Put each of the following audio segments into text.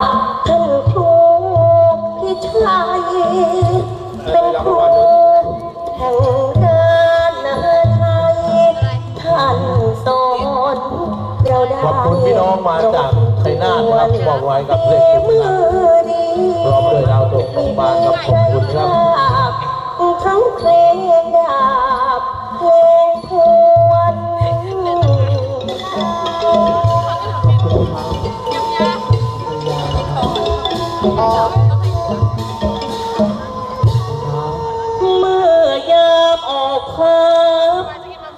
ท่านครูพี่ชัยเป็นครูแห่งด้านนาไทยท่านสอนเราได้ขอบคุณพี่น้องมาจากไทยนาครับบอกไว้กับเพลงมือดีพร้อมเลยเราตกโรงพยาบาลกับขอบคุณครับ เมื่อยามออกพบ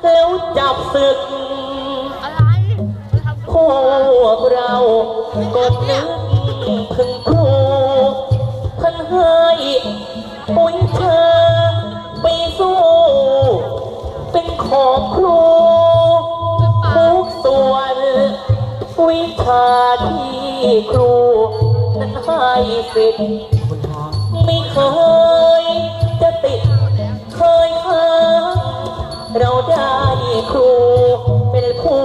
แล้วจับศึก พวกเราก็นึกถึงครูท่านให้ปุ๋ยเธอไปสู้ เป็นของครูทุกส่วนวิชาที่ครู นั้นให้สิทธิ์ไม่เคยจะติดเคยค้าเราได้ครูเป็นผู้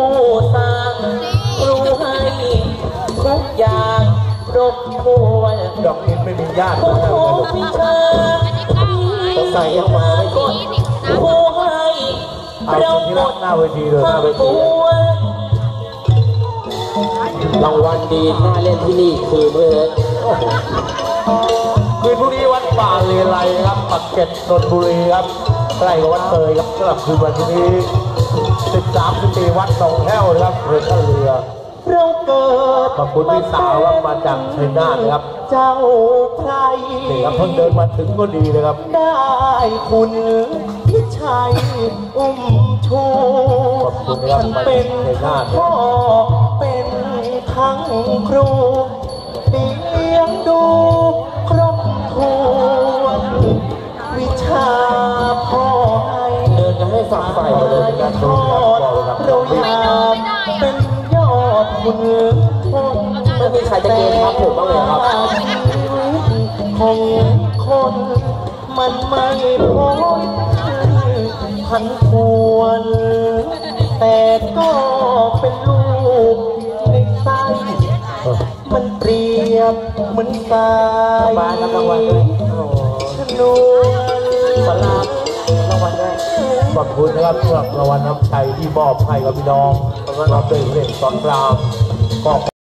สร้างครูให้ทุกอย่างรบถ้วนดอกนี้ไม่มีญาติครูนะครับโทวิชาที่ใส่มาก่อนครูให้เอาเราที่หมรักดหน้าเวทีเลยหน้าเวทีรางวัลดีน่าเล่นที่นี่คือเมื่อ คืนพรุ่งนี้วัดป่าเลไลครับปักเกร็ดนนทบุรีครับใกล้กับวัดเตยครับสำหรับคืนวันนี้13 14วัดสองแถวนะครับเรือท่าเรือเราเกิดขอบคุณพี่สาวครับมาจากชัยนาทนะครับ เจ้าไพรนี่ครับเพิ่งเดินมาถึงก็ดีเลยครับ ได้คุณพิชัยอุ้มชูขอบคุณครับท่านเป็นชัยนาทพ่อเป็นทั้งครู กันให้ฝักใฝ่มาเลยการทอครับดเราอยากเป็นยอดคุณคนไม่มีใครจะเกณฑ์ทับผมบ้างเลยครับของคนมันไม่พ้นพันควรแต่ก็เป็นลูกในไส้มันเปรียบเหมือนสาย ขอบคุณนะครับสำหรับรางวัลน้ำใจที่มอบให้กับพี่น้องแล้วก็รับด้วยเพลงสอนกลางก็